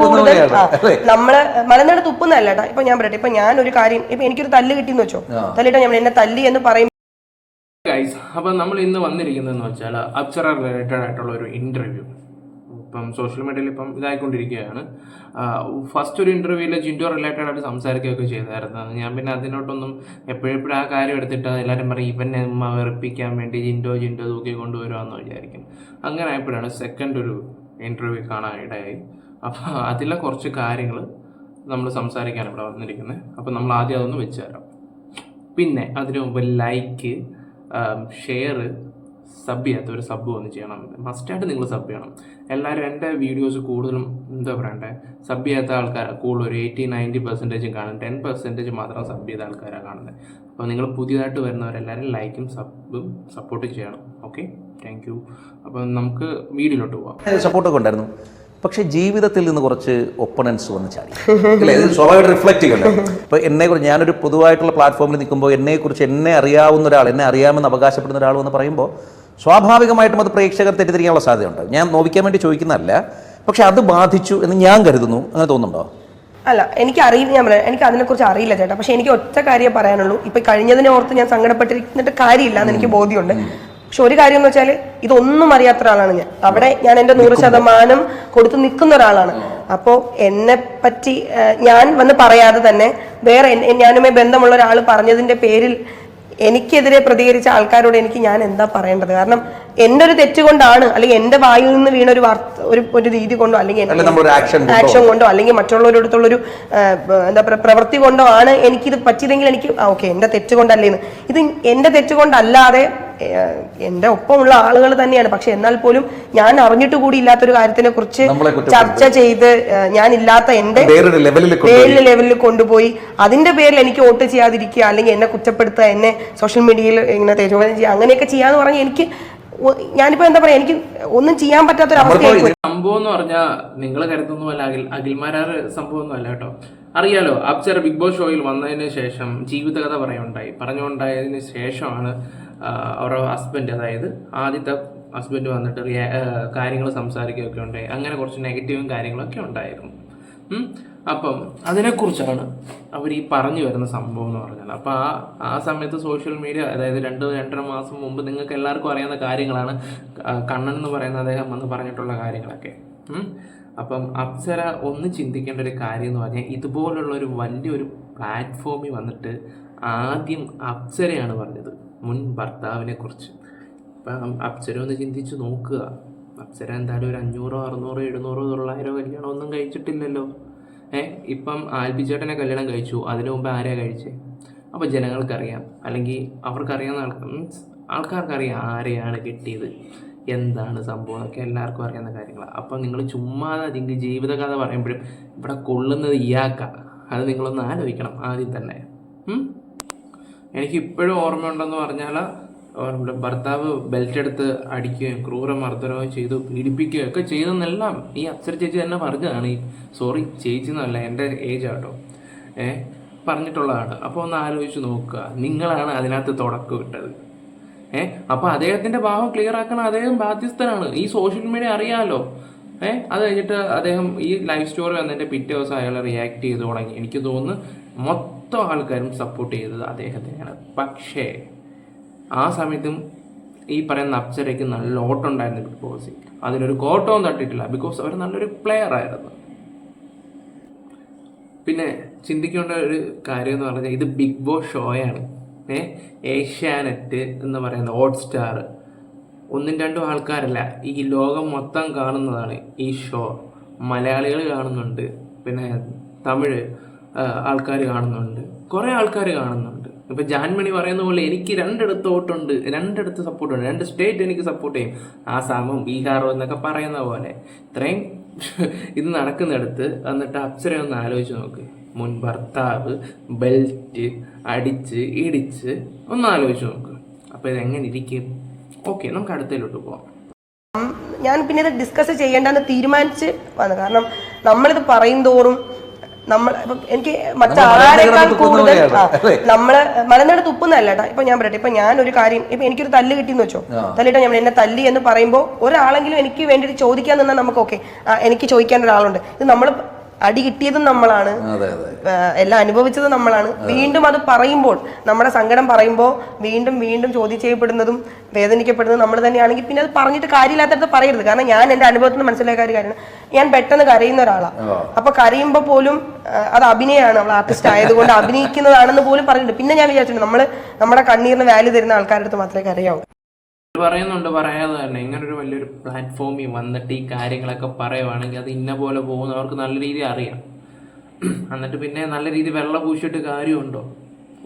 കൂടുതൽ? നമ്മൾ മലനാട് തുപ്പുന്നതല്ല കേട്ടോ. ഇപ്പൊ ഞാൻ പറയട്ടെ ഇപ്പൊ ഞാൻ ഒരു കാര്യം ഇപ്പൊ എനിക്കൊരു തല്ല് കിട്ടിയെന്ന് വെച്ചോ. തല്ലിട്ട് ഞാൻ എന്നെ തല്ലി എന്ന് പറയും ഗൈസ് അപ്പം നമ്മൾ ഇന്ന് വന്നിരിക്കുന്നതെന്ന് വെച്ചാൽ അപ്സറ റിലേറ്റഡ് ആയിട്ടുള്ള ഒരു ഇന്റർവ്യൂ ഇപ്പം സോഷ്യൽ മീഡിയയിൽ ഇപ്പം ഇതായിക്കൊണ്ടിരിക്കുകയാണ്. ഫസ്റ്റ് ഒരു ഇന്റർവ്യൂവിൽ ജിൻഡോ റിലേറ്റഡ് ആയിട്ട് സംസാരിക്കുകയൊക്കെ ചെയ്തായിരുന്നു. ഞാൻ പിന്നെ അതിനോട്ടൊന്നും എപ്പോഴെപ്പോഴും ആ കാര്യം എടുത്തിട്ട് എല്ലാവരും പറയും ഇവനെ വെറുപ്പിക്കാൻ വേണ്ടി ജിൻഡോ ജിൻഡോ തൂക്കി കൊണ്ടുവരുവാന്ന് വിചാരിക്കും. അങ്ങനെ ആയപ്പോഴാണ് സെക്കൻഡ് ഒരു ഇന്റർവ്യൂ കാണാൻ ഇടയായി അപ്പോൾ അതിലെ കുറച്ച് കാര്യങ്ങൾ നമ്മൾ സംസാരിക്കാൻ ഇവിടെ വന്നിരിക്കുന്നത് അപ്പോൾ നമ്മൾ ആദ്യം അതൊന്ന് വെച്ച് തരാം. പിന്നെ അതിനു മുമ്പ് ലൈക്ക് ഷെയർ സബ് ചെയ്യാത്ത ഒരു സബ് ഒന്ന് ചെയ്യണം. മസ്റ്റായിട്ട് നിങ്ങൾ സബ് ചെയ്യണം. എല്ലാവരും എന്റെ വീഡിയോസ് കൂടുതലും എന്താ പറയണ്ടേ? സബ് ചെയ്യാത്ത ആൾക്കാരാണ് കൂടുതൽ ഒരു എയ്റ്റി നയന്റി പെർസെന്റേജും കാണും. ടെൻ പെർസെന്റേജ് മാത്രം സബ് ചെയ്ത ആൾക്കാരാണ് കാണുന്നത് അപ്പോൾ നിങ്ങൾ പുതിയതായിട്ട് വരുന്നവരെല്ലാവരും ലൈക്കും സബും സപ്പോർട്ട് ചെയ്യണം. ഓക്കെ താങ്ക് യു അപ്പം നമുക്ക് വീഡിയോയിലോട്ട് പോവാം. സപ്പോർട്ടൊക്കെ ഉണ്ടായിരുന്നു. പക്ഷേ ജീവിതത്തിൽ നിന്ന് കുറച്ച് ഒപ്പണൻസ് വന്ന് ചാടി. അല്ലേ? സ്വാഭാവികമായിട്ട് റിഫ്ലക്റ്റ് ചെയ്യല്ലോ എന്നെ എന്നെക്കുറിച്ച് ഞാനൊരു പൊതുവായിട്ടുള്ള പ്ലാറ്റ്ഫോമിൽ നിൽക്കുമ്പോൾ എന്നെക്കുറിച്ച് എന്നെ അറിയാവുന്ന ഒരാൾ എന്നെ അറിയാമെന്ന് അവകാശപ്പെടുന്ന ഒരാൾ എന്ന് പറയുമ്പോൾ സ്വാഭാവികമായിട്ടും അത് പ്രേക്ഷകർ തെറ്റിദ്ധരിക്കാനുള്ള സാധ്യതയുണ്ട്. ഞാൻ നോവിക്കാൻ വേണ്ടി ചോദിക്കുന്നതല്ല പക്ഷെ അത് ബാധിച്ചു എന്ന് ഞാൻ കരുതുന്നു. അങ്ങനെ തോന്നുന്നുണ്ടോ? അല്ല എനിക്ക് അറിയില്ല ഞാൻ പറയാം എനിക്ക് അതിനെക്കുറിച്ച് അറിയില്ല ചേട്ടാ. പക്ഷെ എനിക്ക് ഒറ്റ കാര്യം പറയാനുള്ളൂ. ഇപ്പൊ കഴിഞ്ഞതിനെ ഓർത്ത് ഞാൻ സങ്കടപ്പെട്ടിരുന്നിട്ട് കാര്യമില്ല എന്ന് എനിക്ക് ബോധ്യമുണ്ട്. പക്ഷെ ഒരു കാര്യം എന്ന് വെച്ചാൽ ഇതൊന്നും അറിയാത്ത ഒരാളാണ് ഞാൻ. അവിടെ ഞാൻ എന്റെ നൂറ് ശതമാനം കൊടുത്തു നിൽക്കുന്ന ഒരാളാണ്. അപ്പോൾ എന്നെ പറ്റി ഞാൻ വന്ന് പറയാതെ തന്നെ വേറെ ഞാനുമായി ബന്ധമുള്ള ഒരാൾ പറഞ്ഞതിന്റെ പേരിൽ എനിക്കെതിരെ പ്രതികരിച്ച ആൾക്കാരോട് എനിക്ക് ഞാൻ എന്താ പറയേണ്ടത്? കാരണം എന്റെ ഒരു തെറ്റ് കൊണ്ടാണ് അല്ലെങ്കിൽ എന്റെ വായിൽ നിന്ന് വീണ ഒരു വാർത്ത ഒരു ഒരു രീതി കൊണ്ടോ അല്ലെങ്കിൽ. ആക്ഷൻ കൊണ്ടോ? അല്ലെങ്കിൽ മറ്റുള്ളവരോടത്തുള്ളൊരു എന്താ പറയുക പ്രവൃത്തി കൊണ്ടോ ആണ് എനിക്കിത് പറ്റിയതെങ്കിൽ എനിക്ക് ഓക്കെ എന്റെ തെറ്റ് കൊണ്ടല്ലേന്ന് ഇത് എന്റെ തെറ്റ് കൊണ്ടല്ലാതെ എന്റെ ഒപ്പമുള്ള ആളുകൾ തന്നെയാണ്. പക്ഷെ എന്നാൽ പോലും ഞാൻ അറിഞ്ഞിട്ട് കൂടി ഇല്ലാത്തൊരു കാര്യത്തിനെ കുറിച്ച് ചർച്ച ചെയ്ത് ഞാൻ ഇല്ലാത്ത എന്റെ വേറൊരു ലെവലിൽ കൊണ്ടുപോയി. അതിന്റെ പേരിൽ എനിക്ക് വോട്ട് ചെയ്യാതിരിക്കുക അല്ലെങ്കിൽ എന്നെ കുറ്റപ്പെടുത്തുക എന്നെ സോഷ്യൽ മീഡിയയിൽ ഇങ്ങനെ തേജോദനം ചെയ്യുക അങ്ങനെയൊക്കെ ചെയ്യാന്ന് പറഞ്ഞാൽ എനിക്ക് ഞാനിപ്പോ എന്താ പറയാ എനിക്ക് ഒന്നും ചെയ്യാൻ പറ്റാത്തൊരു അവസ്ഥയായി പോയി. സംഭവം എന്ന് പറഞ്ഞാൽ നിങ്ങൾ കരുതൊന്നുമല്ല അഖിൽ അഖിൽമാരാറ് സംഭവം ഒന്നും അല്ല കേട്ടോ. അറിയാലോ അബ്സർ ബിഗ് ബോസ് ഷോയിൽ വന്നതിന് ശേഷം ജീവിതകഥ പറയുണ്ടായി. പറഞ്ഞുകൊണ്ടായതിന് ശേഷമാണ് അവരുടെ ഹസ്ബൻഡ് അതായത് ആദ്യത്തെ ഹസ്ബൻഡ് വന്നിട്ട് കാര്യങ്ങൾ സംസാരിക്കുകയൊക്കെ ഉണ്ടായി. അങ്ങനെ കുറച്ച് നെഗറ്റീവും കാര്യങ്ങളൊക്കെ ഉണ്ടായിരുന്നു. അപ്പം അതിനെക്കുറിച്ചാണ് അവർ ഈ പറഞ്ഞു വരുന്ന സംഭവം എന്ന് പറഞ്ഞാൽ അപ്പോൾ ആ ആ സമയത്ത് സോഷ്യൽ മീഡിയ അതായത് രണ്ട് രണ്ടര മാസം മുമ്പ് നിങ്ങൾക്ക് എല്ലാവർക്കും അറിയാവുന്ന കാര്യങ്ങളാണ് കണ്ണൻ എന്ന് പറയുന്ന അദ്ദേഹം വന്ന് പറഞ്ഞിട്ടുള്ള കാര്യങ്ങളൊക്കെ. അപ്പം അപ്സര ഒന്ന് ചിന്തിക്കേണ്ട ഒരു കാര്യം എന്ന് പറഞ്ഞാൽ ഇതുപോലുള്ള ഒരു വലിയൊരു പ്ലാറ്റ്ഫോമിൽ വന്നിട്ട് ആദ്യം അപ്സരയാണ് പറഞ്ഞത്. മുൻ ഭർത്താവിനെ കുറിച്ച് അപ്പം അപ്സര ഒന്ന് ചിന്തിച്ച് നോക്കുക. അപ്സര എന്തായാലും ഒരു അഞ്ഞൂറോ അറുന്നൂറോ എഴുന്നൂറോ തൊള്ളായിരോ കല്യാണം ഒന്നും കഴിച്ചിട്ടില്ലല്ലോ. ഏ ഇപ്പം ആൽബി ചേട്ടനെ കല്യാണം കഴിച്ചു. അതിനു മുമ്പ് ആരെയാ കഴിച്ചേ? അപ്പോൾ ജനങ്ങൾക്കറിയാം. അല്ലെങ്കിൽ അവർക്കറിയാവുന്ന ആൾക്കാർ മീൻസ് ആൾക്കാർക്കറിയാം ആരെയാണ് കിട്ടിയത് എന്താണ് സംഭവം എന്നൊക്കെ എല്ലാവർക്കും അറിയാവുന്ന കാര്യങ്ങളാണ് അപ്പം നിങ്ങൾ ചുമ്മാതെ നിങ്ങൾ ജീവിതകഥ പറയുമ്പോഴും ഇവിടെ കൊള്ളുന്നത് ഇയാക്ക അത് നിങ്ങളൊന്ന് ആലോചിക്കണം ആദ്യം തന്നെ? എനിക്ക് ഇപ്പോഴും ഓർമ്മയുണ്ടെന്ന് പറഞ്ഞാൽ നമ്മുടെ ഭർത്താവ് ബെൽറ്റ് എടുത്ത് അടിക്കുകയും ക്രൂരമർദ്ദനവും ചെയ്തു പീഡിപ്പിക്കുകയും ഒക്കെ ചെയ്തെന്നെല്ലാം ഈ അപ്സര ചേച്ചി തന്നെ പറഞ്ഞതാണ്. ഈ സോറി ചേച്ചി എന്നല്ല എന്റെ ഏജ് ആട്ടോ. ഏ പറഞ്ഞിട്ടുള്ളതാണ്. അപ്പോൾ ഒന്ന് ആലോചിച്ച് നോക്കുക. നിങ്ങളാണ് അതിനകത്ത് തുടക്കം ഇട്ടത്. ഏ അപ്പോൾ അദ്ദേഹത്തിന്റെ ഭാവം ക്ലിയർ ആക്കണം അദ്ദേഹം ബാധ്യസ്ഥനാണ്. ഈ സോഷ്യൽ മീഡിയ അറിയാമല്ലോ ഏഹ് അത് കഴിഞ്ഞിട്ട് അദ്ദേഹം ഈ ലൈഫ് സ്റ്റോറി വന്നതിന്റെ പിറ്റേ ദിവസം അയാൾ റിയാക്ട് ചെയ്ത് തുടങ്ങി. എനിക്ക് തോന്നുന്നു മൊത്തം ആൾക്കാരും സപ്പോർട്ട് ചെയ്തത് അദ്ദേഹത്തിനെയാണ്. പക്ഷേ ആ സമയത്തും ഈ പറയുന്ന അപ്സരയ്ക്ക് നല്ല ഓട്ടമുണ്ടായിരുന്നു ബിഗ് ബോസിൽ അതിനൊരു കോട്ടവും തട്ടിട്ടില്ല ബിക്കോസ് അവർ നല്ലൊരു പ്ലെയർ ആയിരുന്നു. പിന്നെ ചിന്തിക്കേണ്ട ഒരു കാര്യം എന്ന് പറഞ്ഞാൽ ഇത് ബിഗ് ബോസ് ഷോയാണ് ഏ? ഏഷ്യാനെറ്റ് എന്ന് പറയുന്ന ഹോട്ട് സ്റ്റാർ ഒന്നും രണ്ടും ആൾക്കാരല്ല. ഈ ലോകം മൊത്തം കാണുന്നതാണ് ഈ ഷോ മലയാളികൾ കാണുന്നുണ്ട്. പിന്നെ തമിഴ് ആൾക്കാർ കാണുന്നുണ്ട്. കുറേ ആൾക്കാർ കാണുന്നുണ്ട്. ഇപ്പം ജാൻമണി പറയുന്ന പോലെ എനിക്ക് രണ്ടിടത്ത് വോട്ടുണ്ട് രണ്ടിടത്ത് സപ്പോർട്ട് ഉണ്ട് രണ്ട് സ്റ്റേറ്റ് എനിക്ക് സപ്പോർട്ട് ചെയ്യും. ആസാമും ബീഹാറും എന്നൊക്കെ പറയുന്ന പോലെ. ഇത്രയും ഇത് നടക്കുന്നിടത്ത് എന്നിട്ട് അപ്സര ഒന്ന് ആലോചിച്ച് നോക്ക്. മുൻ ഭർത്താവ് ബെൽറ്റ് അടിച്ച് ഇടിച്ച് ഒന്ന് ആലോചിച്ച് നോക്ക്. അപ്പോൾ ഇതെങ്ങനെ ഇരിക്കും? ഓക്കെ നമുക്ക് അടുത്തതിലോട്ട് പോവാം. ഞാൻ പിന്നെ ഇത് ഡിസ്കസ് ചെയ്യേണ്ടെന്ന് തീരുമാനിച്ച് വന്നു. കാരണം നമ്മളിത് പറയും തോറും നമ്മൾ ഇപ്പം എനിക്ക് തുപ്പുന്ന കൂടുതൽ ആ, നമ്മൾ മലനാട് തുപ്പുന്നതല്ല കേട്ടോ. ഇപ്പൊ ഞാൻ പറയട്ടെ ഇപ്പൊ ഞാൻ ഒരു കാര്യം ഇപ്പൊ എനിക്കൊരു തല്ല് കിട്ടിയെന്ന് വെച്ചോ. തല്ലിട്ട് ഞാൻ എന്നെ തല്ലി എന്ന് പറയുമ്പോൾ ഒരാളെങ്കിലും എനിക്ക് വേണ്ടിയിട്ട് ചോദിക്കാൻ നിന്നാൽ നമുക്ക് ഓക്കെ എനിക്ക് ചോദിക്കാൻ ഒരാളുണ്ട്. ഇത് നമ്മൾ അടി കിട്ടിയതും നമ്മളാണ്. എല്ലാം അനുഭവിച്ചത് നമ്മളാണ്. വീണ്ടും അത് പറയുമ്പോൾ നമ്മുടെ സങ്കടം പറയുമ്പോൾ വീണ്ടും വീണ്ടും ചോദ്യം ചെയ്യപ്പെടുന്നതും വേദനിക്കപ്പെടുന്നതും നമ്മൾ തന്നെയാണെങ്കിൽ പിന്നെ അത് പറഞ്ഞിട്ട് കാര്യമില്ലാത്തടത്ത് പറയരുത്. കാരണം ഞാൻ എന്റെ അനുഭവത്തിൽ നിന്ന് മനസ്സിലാക്കിയ ഒരു കാര്യമാണ്. ഞാൻ പെട്ടെന്ന് കരയുന്ന ഒരാളാണ് അപ്പൊ കരയുമ്പോൾ പോലും അത് അഭിനയമാണ് നമ്മൾ ആർട്ടിസ്റ്റ് ആയതുകൊണ്ട് അഭിനയിക്കുന്നതാണെന്ന് പോലും പറഞ്ഞിട്ടുണ്ട്. പിന്നെ ഞാൻ വിചാരിച്ചിട്ടുണ്ട് നമ്മൾ നമ്മുടെ കണ്ണീരിന് വാല്യൂ തരുന്ന ആൾക്കാരുടെ അടുത്ത് മാത്രമേ കരയാവൂ. പറയുന്നുണ്ട് പറയാതെ തന്നെ. ഇങ്ങനെ ഒരു വലിയൊരു പ്ലാറ്റ്ഫോമിൽ വന്നിട്ട് ഈ കാര്യങ്ങളൊക്കെ പറയുവാണെങ്കിൽ അത് ഇന്ന പോലെ പോകുന്നവർക്ക് നല്ല രീതി അറിയാം. എന്നിട്ട് പിന്നെ നല്ല രീതി വെള്ളം പൂശിയിട്ട് കാര്യമുണ്ടോ?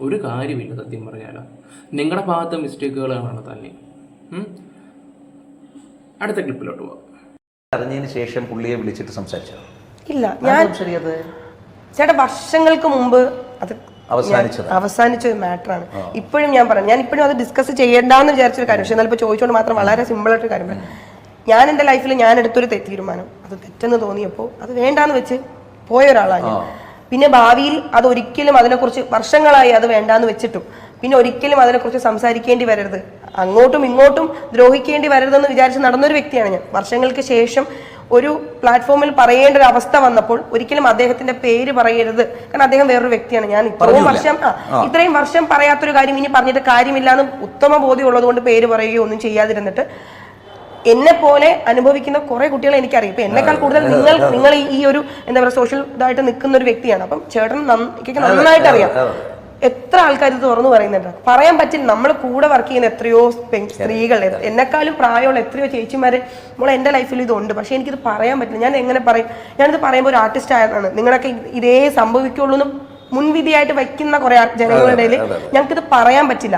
ഒരു കാര്യമില്ല സത്യം പറഞ്ഞാലോ. നിങ്ങളുടെ ഭാഗത്ത് മിസ്റ്റേക്കുകളാണ് തന്നെ. അടുത്ത ക്ലിപ്പിലോട്ട് പോവാം. അറിഞ്ഞതിന് ശേഷം പുള്ളിയെ വിളിച്ചിട്ട് സംസാരിച്ചോ? ഇല്ല. ഞാൻ ചേട്ടാ വർഷങ്ങൾക്ക് മുമ്പ് അത് അവസാനിച്ചത്. അവസാനിച്ച ഒരു മാറ്ററാണ്. ഇപ്പോഴും ഞാൻ പറഞ്ഞു ഞാൻ ഇപ്പോഴും അത് ഡിസ്കസ് ചെയ്യേണ്ടെന്ന് വിചാരിച്ചൊരു കാര്യം. പക്ഷെ എന്നാൽ ഇപ്പൊ ചോദിച്ചുകൊണ്ട് മാത്രം വളരെ സിമ്പിൾ ആയിട്ട് കാര്യം പറയാം. ഞാൻ എന്റെ ലൈഫിൽ ഞാൻ എടുത്തൊരു തെറ്റ് തീരുമാനം. അത് തെറ്റെന്ന് തോന്നിയപ്പോൾ അത് വേണ്ടാന്ന് വെച്ച് പോയ ഒരാളാണ് പിന്നെ ഭാവിയിൽ അത് ഒരിക്കലും അതിനെക്കുറിച്ച് വർഷങ്ങളായി അത് വേണ്ടാന്ന് വെച്ചിട്ടും. പിന്നെ ഒരിക്കലും അതിനെക്കുറിച്ച് സംസാരിക്കേണ്ടി വരരുത്. അങ്ങോട്ടും ഇങ്ങോട്ടും ദ്രോഹിക്കേണ്ടി വരരുതെന്ന് വിചാരിച്ച് നടന്നൊരു വ്യക്തിയാണ് ഞാൻ. വർഷങ്ങൾക്ക് ശേഷം ഒരു പ്ലാറ്റ്ഫോമിൽ പറയേണ്ട ഒരു അവസ്ഥ വന്നപ്പോൾ ഒരിക്കലും അദ്ദേഹത്തിന്റെ പേര് പറയരുത്. കാരണം അദ്ദേഹം വേറൊരു വ്യക്തിയാണ്. ഞാൻ ഇത്രയും വർഷം ഇത്രയും വർഷം പറയാത്തൊരു കാര്യം ഇനി പറഞ്ഞിട്ട് കാര്യമില്ല എന്ന് ഉത്തമ ബോധ്യം ഉള്ളതുകൊണ്ട് പേര് പറയുകയോ ഒന്നും ചെയ്യാതിരുന്നിട്ട് എന്നെ പോലെ അനുഭവിക്കുന്ന കുറെ കുട്ടികളെ എനിക്കറിയാം. ഇപ്പൊ എന്നെക്കാൾ കൂടുതൽ നിങ്ങൾ നിങ്ങൾ ഈ- ഒരു എന്താ പറയുക സോഷ്യൽ ഇതായിട്ട് നിൽക്കുന്ന ഒരു വ്യക്തിയാണ്. അപ്പം ചേട്ടൻ നന്നായിട്ട് അറിയാം എത്ര ആൾക്കാർ ഇത് തുറന്നു പറയുന്നുണ്ട്. പറയാൻ പറ്റില്ല. നമ്മൾ കൂടെ വർക്ക് ചെയ്യുന്ന എത്രയോ സ്ത്രീകൾ എന്നെക്കാളും പ്രായമുള്ള എത്രയോ ചേച്ചിമാര് നമ്മൾ എന്റെ ലൈഫിൽ ഇതുണ്ട്. പക്ഷെ എനിക്കിത് പറയാൻ പറ്റില്ല. ഞാൻ എങ്ങനെ പറയും? ഞാനിത് പറയുമ്പോൾ ഒരു ആർട്ടിസ്റ്റ് ആയതാണ്. നിങ്ങളൊക്കെ ഇത് സംഭവിക്കുള്ളൂ എന്ന് മുൻവിധിയായിട്ട് വയ്ക്കുന്ന കുറെ ജനങ്ങളുടെ ഇടയിൽ ഞങ്ങൾക്കിത് പറയാൻ പറ്റില്ല.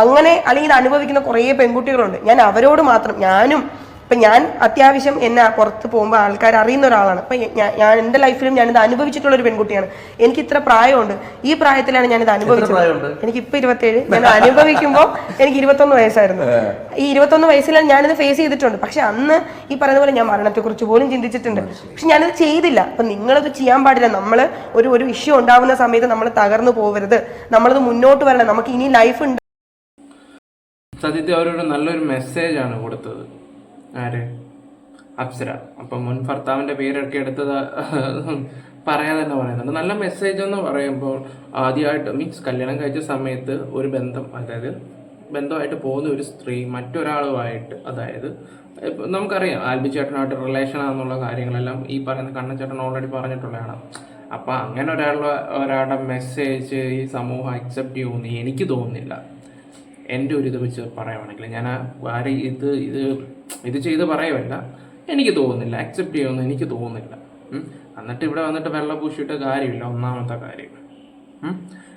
അങ്ങനെ അല്ലെങ്കിൽ ഇത് അനുഭവിക്കുന്ന കുറേ പെൺകുട്ടികളുണ്ട്. ഞാൻ അവരോട് മാത്രം ഞാനും ഇപ്പൊ ഞാൻ അത്യാവശ്യം എന്നെ പുറത്ത് പോകുമ്പോൾ ആൾക്കാർ അറിയുന്ന ഒരാളാണ്. അപ്പൊ ഞാൻ എന്റെ എന്റെ ലൈഫിലും ഞാനിത് അനുഭവിച്ചിട്ടുള്ള ഒരു പെൺകുട്ടിയാണ്. എനിക്ക് ഇത്ര പ്രായമുണ്ട്. ഈ പ്രായത്തിലാണ് ഞാനിത് അനുഭവിച്ചത്. എനിക്ക് ഇപ്പൊ ഇരുപത്തേഴ്. ഞാൻ അനുഭവിക്കുമ്പോൾ എനിക്ക് ഇരുപത്തൊന്ന് വയസ്സായിരുന്നു. ഈ ഇരുപത്തൊന്ന് വയസ്സിലാണ് ഞാനിത് ഫേസ് ചെയ്തിട്ടുണ്ട്. പക്ഷെ അന്ന് ഈ പറയുന്ന പോലെ ഞാൻ മരണത്തെക്കുറിച്ച് പോലും ചിന്തിച്ചിട്ടുണ്ട്. പക്ഷെ ഞാനിത് ചെയ്തില്ല. അപ്പൊ നിങ്ങളത് ചെയ്യാൻ പാടില്ല. നമ്മൾ ഒരു ഒരു ഇഷ്യൂ ഉണ്ടാവുന്ന സമയത്ത് നമ്മൾ തകർന്നു പോകരുത് നമ്മളത് മുന്നോട്ട് വരണം. നമുക്ക് ഇനി ലൈഫ് ഉണ്ട്. സത്യത്തിൽ അവരൊരു നല്ലൊരു മെസ്സേജാണ് കൊടുത്തത്. ആര്? അപ്സര. അപ്പം മുൻ ഭർത്താവിന്റെ പേരൊക്കെ എടുത്തത് പറയാൻ തന്നെ പറയുന്നുണ്ട്. നല്ല മെസ്സേജ് എന്ന് പറയുമ്പോൾ ആദ്യമായിട്ട് മീൻസ് കല്യാണം കഴിച്ച സമയത്ത് ഒരു ബന്ധം അതായത് ബന്ധമായിട്ട് പോകുന്ന ഒരു സ്ത്രീ മറ്റൊരാളുമായിട്ട് അതായത് നമുക്കറിയാം ആൽബി ചേട്ടനായിട്ട് റിലേഷൻ ആണെന്നുള്ള കാര്യങ്ങളെല്ലാം ഈ പറയുന്ന കണ്ണൻ ചേട്ടൻ ഓൾറെഡി പറഞ്ഞിട്ടുള്ളതാണ്. അപ്പം അങ്ങനെ ഒരാളുടെ ഒരാളുടെ മെസ്സേജ് ഈ സമൂഹം അക്സെപ്റ്റ് ചെയ്യുമെന്ന് എനിക്ക് തോന്നുന്നില്ല. എന്റെ ഒരു ഇത് വെച്ച് പറയുവാണെങ്കിൽ ഞാൻ ആരെ ഇത് ഇത് ഇത് ചെയ്ത് പറയുമല്ല എനിക്ക് തോന്നുന്നില്ല. അക്സെപ്റ്റ് ചെയ്യുമെന്ന് എനിക്ക് തോന്നുന്നില്ല. എന്നിട്ട് ഇവിടെ വന്നിട്ട് വെള്ളം പൂശിയിട്ട് കാര്യമില്ല. ഒന്നാമത്തെ കാര്യം.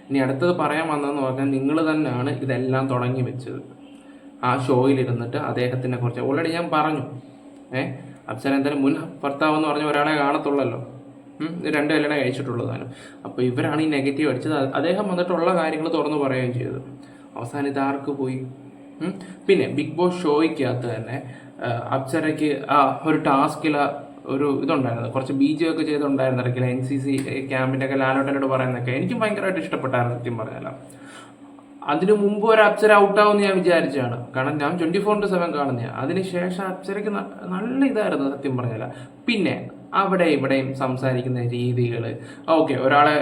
ഇനി അടുത്തത് പറയാൻ വന്നതെന്ന് പറഞ്ഞാൽ നിങ്ങൾ തന്നെയാണ് ഇതെല്ലാം തുടങ്ങി വെച്ചത്. ആ ഷോയിലിരുന്നിട്ട് അദ്ദേഹത്തിനെ കുറിച്ച് ഓൾറെഡി ഞാൻ പറഞ്ഞു. ഏഹ് അപ്സര എന്തായാലും മുൻ ഭർത്താവ് എന്ന് പറഞ്ഞ ഒരാളെ കാണത്തുള്ളല്ലോ. രണ്ട് കല്യാണം കഴിച്ചിട്ടുള്ളതാണ്. അപ്പോൾ ഇവരാണ് ഈ നെഗറ്റീവ് അടിച്ചത്. അദ്ദേഹം വന്നിട്ടുള്ള കാര്യങ്ങൾ തുറന്നു പറയുകയും ചെയ്തു. അവസാനം ഇത് ആർക്ക് പോയി? പിന്നെ ബിഗ് ബോസ് ഷോയ്ക്കകത്ത് തന്നെ അപ്സരയ്ക്ക് ആ ഒരു ടാസ്കിൽ ഒരു ഇതുണ്ടായിരുന്നു. കുറച്ച് ബി ജി ഒക്കെ ചെയ്തുണ്ടായിരുന്നു ഇടയ്ക്കില്ല എൻ സി സി ക്യാമ്പിന്റെ ഒക്കെ ലാലോട്ടനോട് പറയുന്നൊക്കെ എനിക്കും ഭയങ്കരമായിട്ട് ഇഷ്ടപ്പെട്ടായിരുന്നു സത്യം പറഞ്ഞാൽ അതിനു മുമ്പ് ഒരു അപ്സര ഔട്ടാവുമെന്ന് ഞാൻ വിചാരിച്ചാണ്. കാരണം ഞാൻ ട്വന്റി ഫോർ ഇന്റു സെവൻ കാണുന്ന അതിനുശേഷം അപ്സരയ്ക്ക് നല്ല ഇതായിരുന്നു സത്യം പറഞ്ഞാൽ പിന്നെ അവിടെ ഇവിടെയും സംസാരിക്കുന്ന രീതികൾ ഓക്കെ ഒരാളെ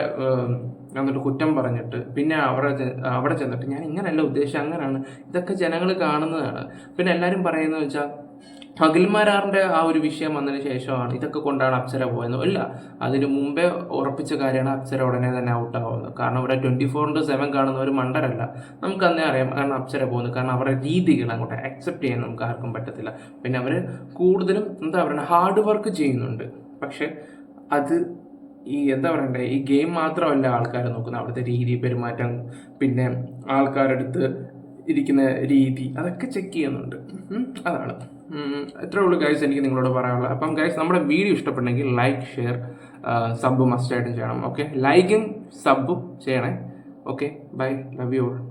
എന്നിട്ട് കുറ്റം പറഞ്ഞിട്ട് പിന്നെ അവിടെ അവിടെ ചെന്നിട്ട് ഞാൻ ഇങ്ങനെയല്ല ഉദ്ദേശിച്ചത് അങ്ങനെയാണ് ഇതൊക്കെ ജനങ്ങൾ കാണുന്നതാണ്. പിന്നെ എല്ലാവരും പറയുന്നത് വെച്ചാൽ അഖിൽമാരാറിന്റെ ആ ഒരു വിഷയം വന്നതിന് ശേഷമാണ് ഇതൊക്കെ കൊണ്ടാണ് അപ്സര പോയത്. ഇല്ല അതിന് മുമ്പേ ഉറപ്പിച്ച കാര്യമാണ് അപ്സര ഉടനെ തന്നെ ഔട്ട് ആവുന്നത് കാരണം ഇവിടെ ട്വന്റി ഫോർ ഇന്റു സെവൻ കാണുന്ന ഒരു മണ്ടരല്ല. നമുക്ക് അന്നേ അറിയാം കാരണം അപ്സര പോകുന്നത്. കാരണം അവരുടെ രീതികൾ അങ്ങോട്ട് അക്സെപ്റ്റ് ചെയ്യാൻ നമുക്ക് ആർക്കും പറ്റത്തില്ല. പിന്നെ അവർ കൂടുതലും എന്താ പറയുക ഹാർഡ് വർക്ക് ചെയ്യുന്നുണ്ട്. പക്ഷെ അത് ഈ എന്താ പറയണ്ടേ ഈ ഗെയിം മാത്രമല്ല ആൾക്കാർ നോക്കുന്നത്. അവിടുത്തെ രീതി പെരുമാറ്റം പിന്നെ ആൾക്കാരടുത്ത് ഇരിക്കുന്ന രീതി അതൊക്കെ ചെക്ക് ചെയ്യുന്നുണ്ട്. അതാണ്. എത്രേ ഉള്ളൂ ഗൈസ് എനിക്ക് നിങ്ങളോട് പറയാനുള്ളത്. അപ്പം ഗൈസ് നമ്മുടെ വീഡിയോ ഇഷ്ടപ്പെട്ടെങ്കിൽ ലൈക്ക് ഷെയർ സബ് മസ്റ്റായിട്ടും ചെയ്യണം ഓക്കെ ലൈക്കും സബും ചെയ്യണേ. Okay bye love you all